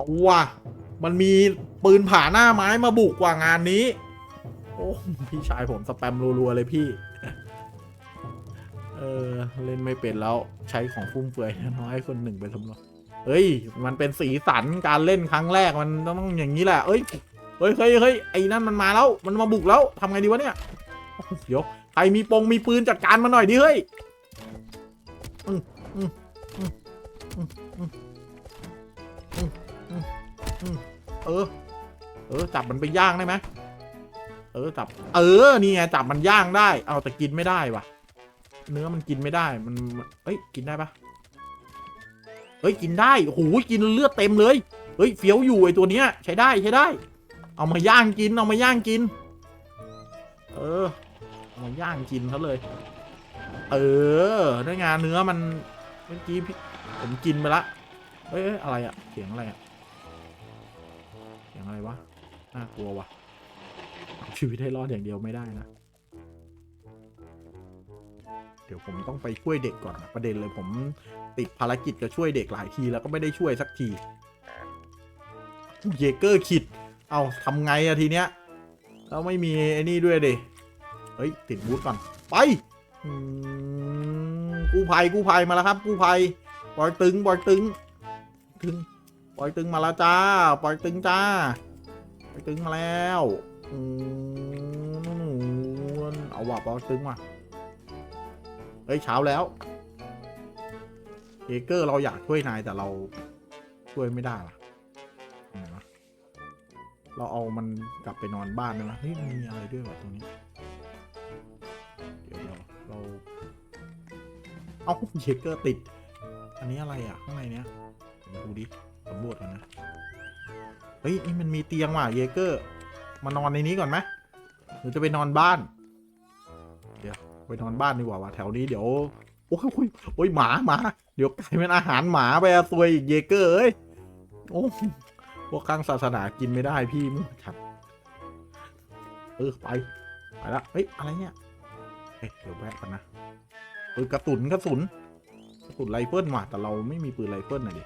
เอาว่ะ มันมีปืนผ่าหน้าไม้มาบุกกว่างานนี้ โอ้ พี่ชายผมสแปมรัวๆเลยพี่ เออ เล่นไม่เป็นแล้วใช้ของฟุ่มเฟือยน้อยคนหนึ่งไปสำรองเฮ้ย มันเป็นสีสันการเล่นครั้งแรกมันต้องอย่างนี้แหละ เอ้ย เฮ้ยเฮ้ยเฮ้ยไอ้นั่นมันมาแล้ว มันมาบุกแล้วทำไงดีวะเนี่ย เดี๋ยวใครมีปงมีปืนจัดการมาหน่อยดิเฮ้ย เออ เออ จับมันไปย่างได้ไหมเออจับ เออ นี่ไงจับมันย่างได้ เอาแต่กินไม่ได้ว่ะเนื้อมันกินไม่ได้ มัน เอ้ย กินได้ปะเฮ้ย กินได้ โอ้โห กินเลือดเต็มเลย เฮ้ย เฟี้ยวอยู่ไอตัวเนี้ย ใช้ได้ใช้ได้ เอามาย่างกิน เอามาย่างกิน เออ เอามาย่างกินเขาเลย เออได้งานเนื้อมัน เมื่อกี้พี่ผมกินไปละ เอ้ย อะไรอะเสียงอะไรอะ อะไรวะ น่ากลัววะชีวิตให้รอดอย่างเดียวไม่ได้นะ เดี๋ยวผมต้องไปช่วยเด็กก่อนนะประเด็นเลยผมติดภารกิจจะช่วยเด็กหลายทีแล้วก็ไม่ได้ช่วยสักทีเยเกอร์คิด เอาทำไงอะทีเนี้ย แล้วไม่มีไอ้นี่ด้วยเดิเฮ้ย ติดบูธก่อน ไปกู้ภัยกู้ภัยมาแล้วครับกู้ภัยปล่อยตึงปล่อยตึง ตึง ปล่อยตึงมาแล้วจ้า ปล่อยตึงจ้า ปล่อยตึงมาแล้วอืมเอาว่ะปล่อยตึงมาเฮ้ยเช้าแล้วเอเกอร์เราอยากช่วยนายแต่เราช่วยไม่ได้ล่ะเราเอามันกลับไปนอนบ้านได้ไหมเฮ้ยมันมีอะไรด้วยวะตรงนี้ เดี๋ยวเราเราเอาเยเกอร์ติด อันนี้อะไรอะ ข้างในเนี้ยดูดิ สำรวจก่อนนะ เฮ้ยนี่มันมีเตียงว่ะเยเกอร์ มานอนในนี้ก่อนไหมหรือจะไปนอนบ้าน เดี๋ยวไปนอนบ้านดีกว่าว่ะแถวนี้เดี๋ยว โอ้ยโอ้ยโอ้ยหมาหมา เดี๋ยวกลายเป็นอาหารหมาไปอะซวยอีกเยเกอร์เอ้ย โอ้พวกข้างศาสนากินไม่ได้พี่มึงชัดเออไป ไปละ เฮ้ย อะไรเนี่ยเอ๊ะเดี๋ยวแวะกันนะเออกระสุนกระสุนกระสุนไรเฟิลว่ะแต่เราไม่มีปืนไรเฟิลนะดิ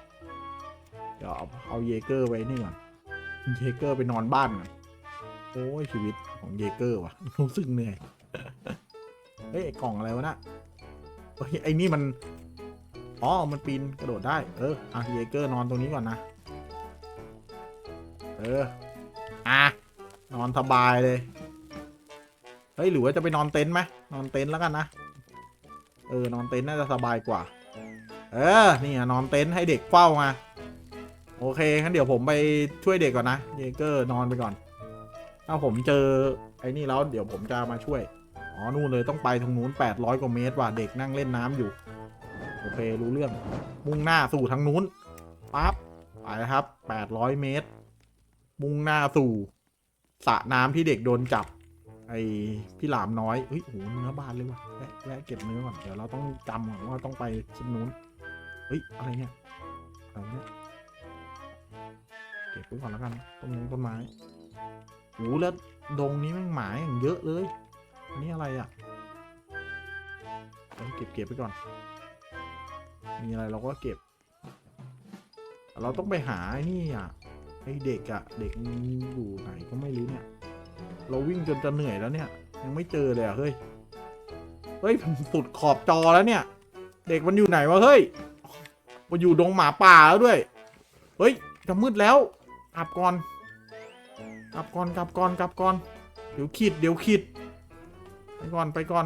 เดี๋ยวเอาเอาเยเกอร์ไว้นี่ก่อนเยเกอร์ไปนอนบ้านก่อนโอ้ยชีวิตของเยเกอร์ว่ะรู้สึกเหนื่อยเฮ้ยไอกล่องอะไรวะนะเฮ้ยไอ้นี่มันอ๋อมันปีนกระโดดได้ เอออะเยเกอร์นอนตรงนี้ก่อนนะ เออ อะ นอนสบายเลย เฮ้ย หรือว่าจะไปนอนเต็นท์ไหมนอนเต็นท์แล้วกันนะ เออ นอนเต็นท์น่าจะสบายกว่า เออ นี่อะนอนเต็นท์ให้เด็กเฝ้ามา โอเคงั้นเดี๋ยวผมไปช่วยเด็กก่อนนะเยเกอร์นอนไปก่อน ถ้าผมเจอไอ้นี่แล้วเดี๋ยวผมจะมาช่วย อ๋อ นู่นเลยต้องไปทางนู้น 800 กว่าเมตรว่ะเด็กนั่งเล่นน้ำอยู่ โอเครู้เรื่อง มุ่งหน้าสู่ทางนู้นปั๊บไปครับ 800 เมตร มุ่งหน้าสู่สระน้ำที่เด็กโดนจับ ไอพี่หลามน้อยเฮ้ยโหเนื้อบานเลยว่ะแวะแวะเก็บเนื้อก่อนเดี๋ยวเราต้องจำก่อนว่าต้องไปชิ้นนู้นเฮ้ยอะไรเนี่ยอะไรเนี่ย ก็บไว้ก่อนแล้วกันต้นมงต้นไม้โหแล้วดงนี้แม่งหมาอย่างเยอะเลย อันนี้อะไรอะต้องเก็บเก็บไปก่อน มีอะไรเราก็เก็บ เราต้องไปหาไอ้นี่อะไอเด็กอะเด็กมันอยู่ไหนก็ไม่รู้เนี่ย เราวิ่งจนจะเหนื่อยแล้วเนี่ย ยังไม่เจอเลยอะเฮ้ย เฮ้ยผมสุดขอบจอแล้วเนี่ย เด็กมันอยู่ไหนวะเฮ้ย มันอยู่ดงหมาป่าแล้วด้วย เฮ้ยจะมืดแล้ว กลับก่อน กลับก่อนกลับก่อนกลับก่อน เดี๋ยวขีดเดี๋ยวขีดไปก่อนไปก่อน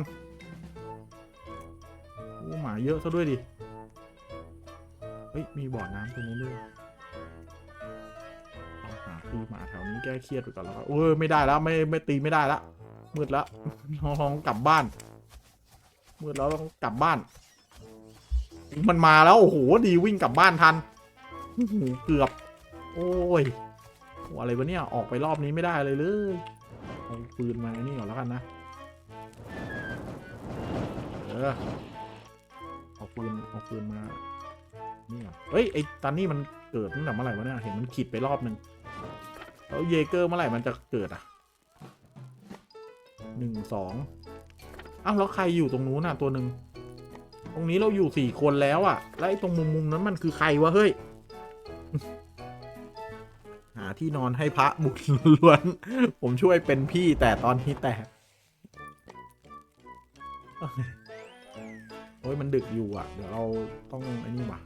โอ้หมาเยอะซะด้วยดิ เฮ้ย มีบ่อน้ำตรงนู้ด้วยเอาหาตีหมาแถวนี้แก้เครียดไปก่อนแล้วก็โอ้ยไม่ได้แล้วไม่ไม่ตีไม่ได้ละมืดแล้วลองลองกลับบ้านมืดแล้วต้องกลับบ้าน มันมาแล้ว โอ้โห ดีวิ่งกลับบ้านทันอื้อหือเกือบ โอ้ยอะไรวะเนี่ยออกไปรอบนี้ไม่ได้เลยเลยเอาปืนมาไอ้นี่ก่อนแล้วกันนะเออเอาปืนเอาปืนมานี่ก่อเฮ้ยไอ้ตอนนี้มันเกิดตั้งแต่เมื่อไหร่วะเนี่ยเห็นมันขีดไปรอบหนึ่งแล้วเยเกอร์เมื่อไหร่มันจะเกิดอะหนึ่งสองอ้าวแล้วใครอยู่ตรงนู้นอะตัวหนึ่งตรงนี้เราอยู่สี่คนแล้วอะแล้วไอ้ตรงมุมมุมนั้นมันคือใครวะเฮ้ย ที่นอนให้พระบุญล้วน ผมช่วยเป็นพี่แต่ตอนนี้แตกโอ้ยมันดึกอยู่อะ เดี๋ยวเราต้องไอ้นี่ว่ะ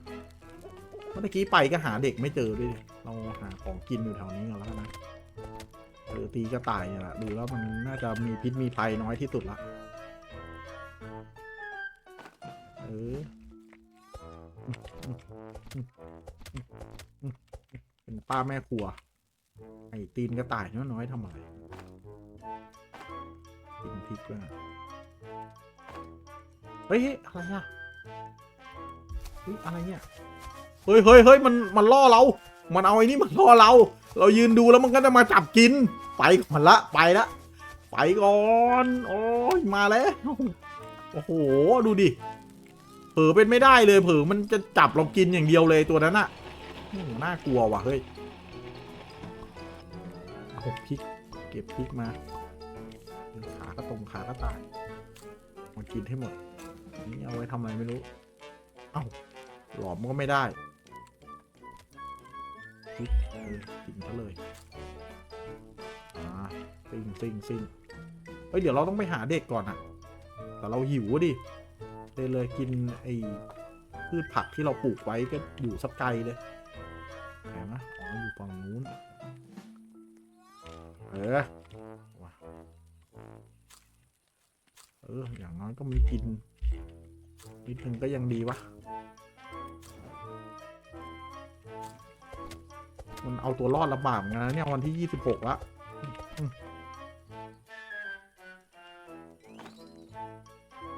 เมื่อกี้ไปก็หาเด็กไม่เจอด้วย เราหาของกินอยู่แถวนี้กันแล้วนนะเออตีกระต่ายเนี่ยแหละดูแล้วมันน่าจะมีพิษมีภัยน้อยที่สุดละเออเป็นป้าแม่ครัว ไอ้ตีนกระต่ายน้อยๆทำอะไรกินพริกด้วยเฮ้ยอะไรอะเฮ้ยอะไรเนี่ยเฮ้ยเฮ้ยเฮ้ยมันมันล่อเรา มันเอาไอ้นี่มันล่อเรา เรายืนดูแล้วมันก็จะมาจับกิน ไปก่อนละไปละไปก่อนโอ้ยมาแล้วโอ้โหดูดิเผลอเป็นไม่ได้เลยเผลอมันจะจับเรากินอย่างเดียวเลยตัวนั้นอะน่ากลัวว่ะเฮ้ย เอาพริก เก็บพริกมาขากระตรงขากระตายมากินให้หมด นี่เอาไว้ทำอะไรไม่รู้ เอ้าหลอมก็ไม่ได้พริกเออกินซะเลยอ่าซิงซิงซิงเฮ้ย เดี๋ยวเราต้องไปหาเด็กก่อนอะแต่เราหิวดิ เลยเลยกินไอ้พืชผักที่เราปลูกไว้ก็อยู่สักไกลเลย อเออ อย่างน้อยก็มีกิน นิดนึงก็ยังดีวะ มันเอาตัวรอดลำบากเหมือนะเนี่ย วันที่ยี่สิบหกละ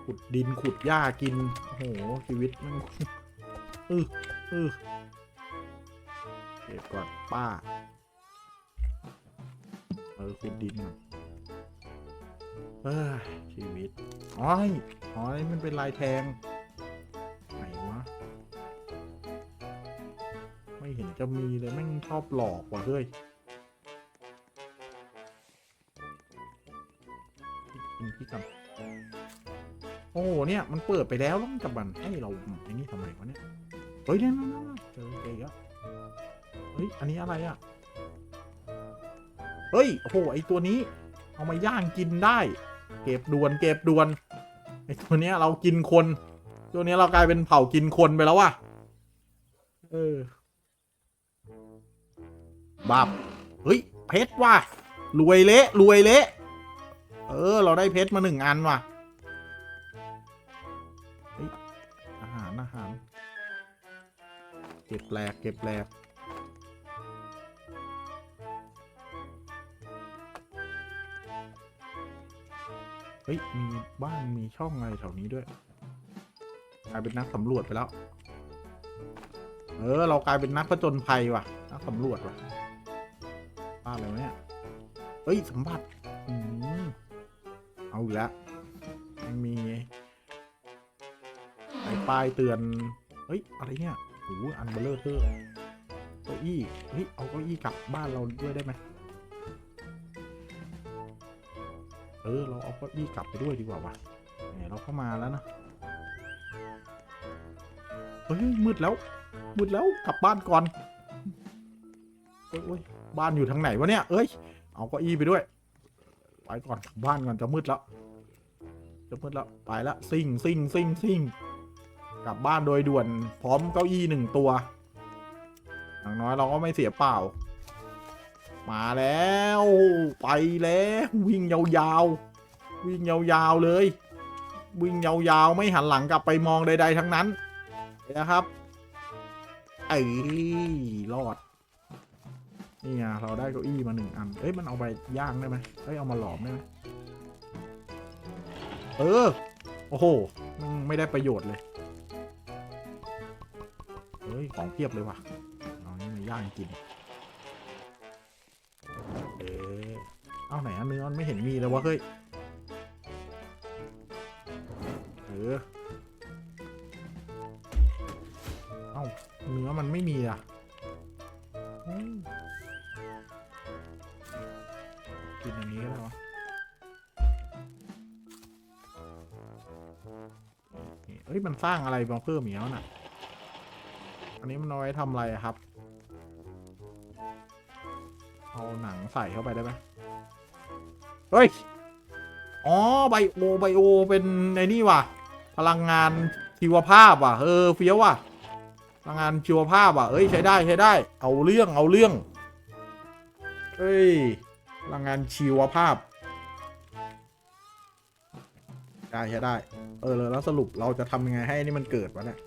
ขุดดินขุดหญ้ากิน โอ้โห ชีวิตเออเออเก็บก่อนป้า ออขุดดินก่อนเออชีวิตอ๋อยอ๋อนี่มันเป็นลายแทงไหนวะ ไม่เห็นจะมีเลยแม่งชอบหลอกว่ะเฮ้ยกินพี่กันโอ้โหเนี่ย มันเปิดไปแล้วแล้วมันจะบันให้เราไอ้นี่ทำไมวะเนี่ย เฮ้ยเนี่ยนั่นนั่นนั่นเจอเจออีกแล้วเฮ้ย อันนี้อะไรอะ เฮ้ย โอ้โห ไอตัวนี้ เอามาย่างกินได้ เก็บด่วน เก็บด่วน ไอตัวเนี้ยเรากินคน ตัวเนี้ยเรากลายเป็นเผ่ากินคนไปแล้วว่ะ เออบับเฮ้ย เพชรว่ะ รวยเละ รวยเละ เออ เราได้เพชรมาหนึ่งอันว่ะอาหารอาหาร เก็บแปลก เก็บแปลก เฮ้ย มีบ้านมีช่องอะไรแถวนี้ด้วยกลายเป็นนักสำรวจไปแล้ว เออ เรากลายเป็นนักผจญภัยว่ะ นักสำรวจว่ะ บ้านอะไรวะเนี่ย เฮ้ยสมบัติอืมเอาอีกแล้วยังมีไอ้ป้ายเตือน เฮ้ย อะไรเนี่ยโอ้โหอันเบลเลอร์เทอร์เก้าอี้ เฮ้ย เอาเก้าอี้กลับบ้านเราด้วยได้ไหม เออ เราเอาเก้าอี้กลับไปด้วยดีกว่าวะไหนเราเข้ามาแล้วนะ เฮ้ย มืดแล้ว มืดแล้วกลับบ้านก่อนโอ้ยบ้านอยู่ทางไหนวะเนี่ย เอ้ย เอาเก้าอี้ไปด้วย ไปก่อนกลับบ้านก่อนจะมืดแล้ว จะมืดแล้ว ไปละซิ่งซิ่งซิ่งซิ่งกลับบ้านโดยด่วนพร้อมเก้าอี้หนึ่งตัวอย่างน้อยเราก็ไม่เสียเปล่า มาแล้วไปแล้ววิ่งยาวๆ วิ่งยาวๆเลย วิ่งยาวๆ ไม่หันหลังกลับไปมองใดๆทั้งนั้นนะครับไอ้รอดนี่ไงเราได้เก้าอี้มาหนึ่งอันเอ้ยมันเอาไปย่างได้ไหมเอ้ยเอามาหลอมได้ไหมเออโอ้โหไม่ได้ประโยชน์เลยเฮ้ยของเพียบเลยว่ะเอานี่มาย่างกิน เอาไหนอะเนื้อมันไม่เห็นมีเลยวะเฮ้ยเออเอ้าเนื้อมันไม่มีอะกินอันนี้ก็ได้วะเอ้ย มันสร้างอะไรมาเพิ่มอีกแล้วน่ะ อันนี้มันเอาไว้ทำอะไรครับ เอาหนังใส่เข้าไปได้ไหม เฮ้ย อ๋อไบโอไบโอเป็นไอ้นี่ว่ะ พลังงานชีวภาพว่ะ เออเฟี้ยวว่ะ พลังงานชีวภาพว่ะเอ้ยใช้ได้ใช้ได้ เอาเรื่องเอาเรื่องเอ้ย พลังงานชีวภาพ ได้ใช้ได้ เออแล้วสรุปเราจะทำยังไงให้นี่มันเกิดวะเนี่ย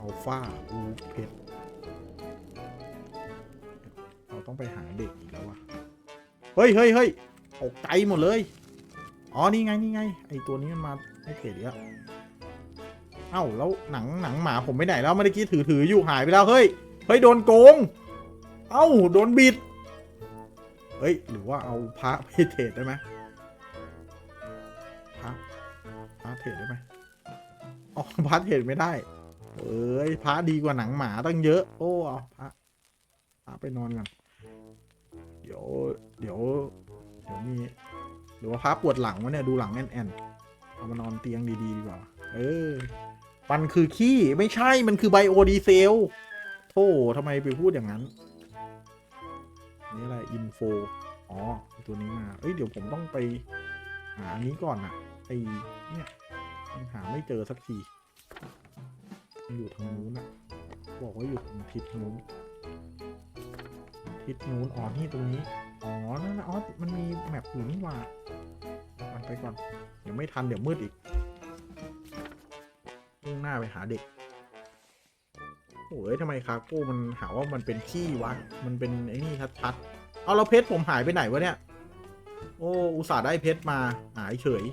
อัลฟาอูเพชร ต้องไปหาเด็กอีกแล้ววะเฮ้ยเฮ้ยเฮ้ยตกใจหมดเลย อ๋อ นี่ไง นี่ไง ไอตัวนี้มันมาให้เทรดอีกแล้วเอ้า แล้วหนังหนังหมาผมไปไหนแล้วเมื่อกี้ถือถืออยู่หายไปแล้ว เฮ้ย เฮ้ย โดนโกง เอ้า โดนบิด เฮ้ย หรือว่าเอาพระไปเทรดได้ไหมพระพระเทรดได้ไหมอ๋อพระเทรดไม่ได้ เอ้ย พระดีกว่าหนังหมาตั้งเยอะ โอ้ เอาพระพระไปนอนกัน ยวเดี๋ยวเดี๋ยวมีหรือว่าพระปวดหลังวะเนี่ยดูหลังแอนแอนเอามานอนเตียงดีๆดีกว่า เออ มันคือขี้ไม่ใช่มันคือไบโอดีเซลโธ่ทำไมไปพูดอย่างนั้น นี่อะไรอินโฟอ๋อตัวนี้มาเอ้ยเดี๋ยวผมต้องไปหาอันนี้ก่อนอะไอเนี่ยยังหาไม่เจอสักทีมันอยู่ทางนู้นอะบอกว่าอยู่ทางทิศนู้น ทิศนู้นอ๋อนี่ตรงนี้ อ๋อ นั่นนะอ๋อ มันมีแมปอยู่นี่ว่าไปไปก่อน เดี๋ยวไม่ทันเดี๋ยวมืดอีกมุ่งหน้าไปหาเด็ก โอ้ยทำไมคาโก้มันหาว่ามันเป็นขี้วะ มันเป็นไอ้นี่ชัดๆ เอาแล้วเพชรผมหายไปไหนวะเนี่ย โอ้ อุตส่าห์ได้เพชรมาหายเฉย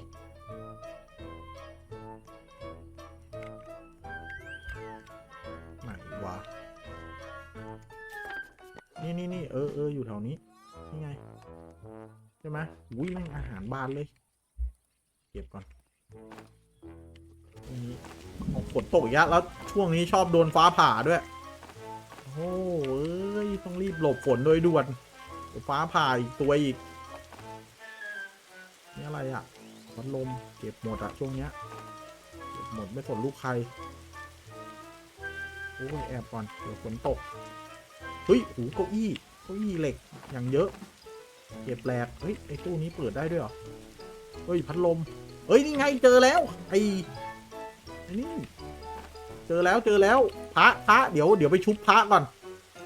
ช่ไหมอุ้ยแม่งอาหารบานเลย เก็บก่อนนี่โอ้ฝนตกอีกแล้วแล้วช่วงนี้ชอบโดนฟ้าผ่าด้วย โอ้เอ้ย ต้องรีบหลบฝนโดยด่วน ฟ้าผ่าอีกตัวอีก นี่อะไรอะ่ะพัดลมเก็บหมดอะช่วงเนี้ย เก็บหมดไม่สนลูกใคร โอ้ยแอบก่อน เดี๋ยวฝนตก เฮ้ยหูเก้าอี้ เก้าอี้เหล็กอย่างเยอะ เก็บแหลกเฮ้ยไอ้ตู้นี้เปิดได้ด้วยเหรอเฮ้ยพัดลมเฮ้ยนี่ไงเจอแล้วไอ้ไอ้นี่เจอแล้วเจอแล้วพระพระเดี๋ยวเดี๋ยวไปชุบพระก่อน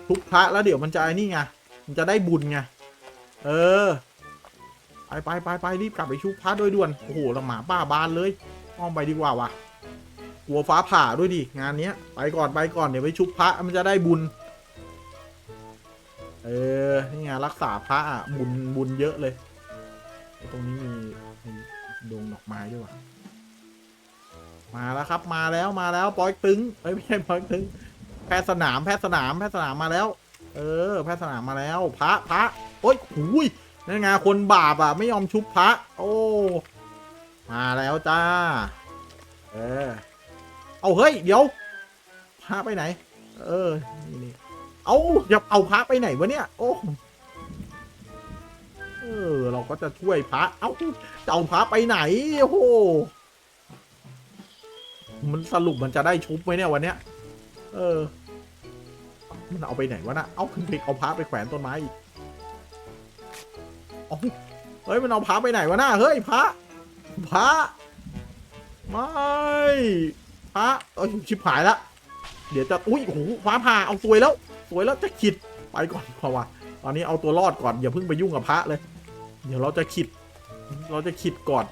ชุบพระแล้วเดี๋ยวมันจะไอ้นี่ไงมันจะได้บุญไงเออไปไปไปไปรีบกลับไปชุบพระโดยด่วนโอ้โหละหมาป้าบานเลยอ้อมไปดีกว่าว่ะกลัวฟ้าผ่าด้วยดิงานเนี้ยไปก่อนไปก่อนเดี๋ยวไปชุบพระมันจะได้บุญ เออ นี่ไงรักษาพระอะบุญบุญเยอะเลย ตรงนี้มีมีดงดอกไม้ด้วยว่ะ มาแล้วครับ มาแล้วมาแล้วปอยตึงเอ้ยไม่ใช่ปอยตึง แพทย์สนามแพทย์สนามแพทย์สนามมาแล้ว เออ แพทย์สนามมาแล้ว พระพระโอ้ยหูยนั่นไงคนบาปอะ ไม่ยอมชุบพระ โอ้ มาแล้วจ้า เออ เอาเฮ้ย เดี๋ยว พระไปไหน เออ เอาจะเอาพระไปไหนวะเนี่ย โอ้เออ เราก็จะช่วยพระ เอาจะเอาพระไปไหน โอ้โห มันสรุปมันจะได้ชุบไหมเนี่ยวันเนี้ย เออ มันเอาไปไหนวะนะเอาขึ้นไปเอาพระไปแขวนต้นไม้อีกเอเฮ้ย มันเอาพระไปไหนวะน่าเฮ้ยพระ พระ ไม่ พระเอ้ยชิบหายละ เดี๋ยวจะ อุ้ยโอ้โหฟ้าผ่า เอาสวยแล้ว สวยแล้วจะขิดไปก่อนดีกว่าตอนนี้เอาตัวรอดก่อนอย่าเพิ่งไปยุ่งกับพระเลย เดี๋ยวเราจะขิด เราจะขิดก่อน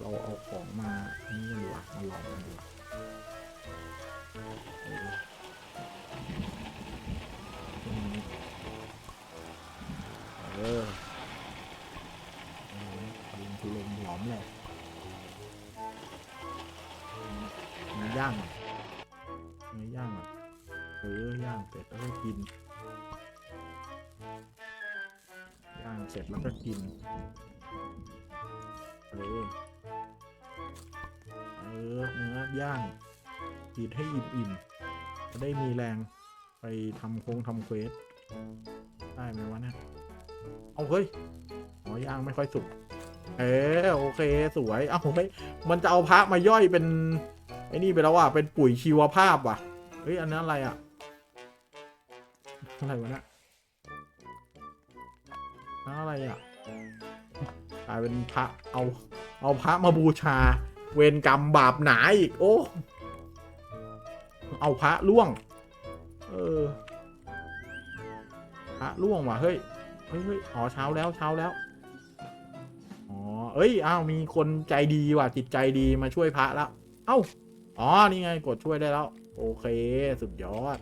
เราเอาของมานนี่ดีกว่ามาลองกันดีกว่าเอออืมเออเออพลุงพลุงหลอมแหละมีย่าง ย่างเสร็จแล้วก็กิน ย่างเสร็จแล้วก็กินเออเออเนื้อย่างกินให้อิ่มๆจะได้มีแรงไปทำโครงทำเควสได้ไหมวะเนี่ยเอาเฮ้ยอ๋อย่างไม่ค่อยสุกเออโอเคสวยเอาเฮ้ยมันจะเอาพระมาย่อยเป็นไอ้นี่ไปแล้วว่ะเป็นปุ๋ยชีวภาพว่ะเฮ้ยอันนั้นอะไรอะ อะไรวะเนี่ยอะไรอะกลายเป็นพระเอาเอาพระมาบูชา เวรกรรมบาปหนาอีก โอ้เอาพระล่วง เออพระล่วงว่ะเฮ้ยเฮ้ยเฮ้ยอ๋อเช้าแล้วเช้าแล้วอ๋อเอ้ยอ้าวมีคนใจดีว่ะจิตใจดีมาช่วยพระแล้วเอ้าอ๋อนี่ไงกดช่วยได้แล้ว โอเค สุดยอด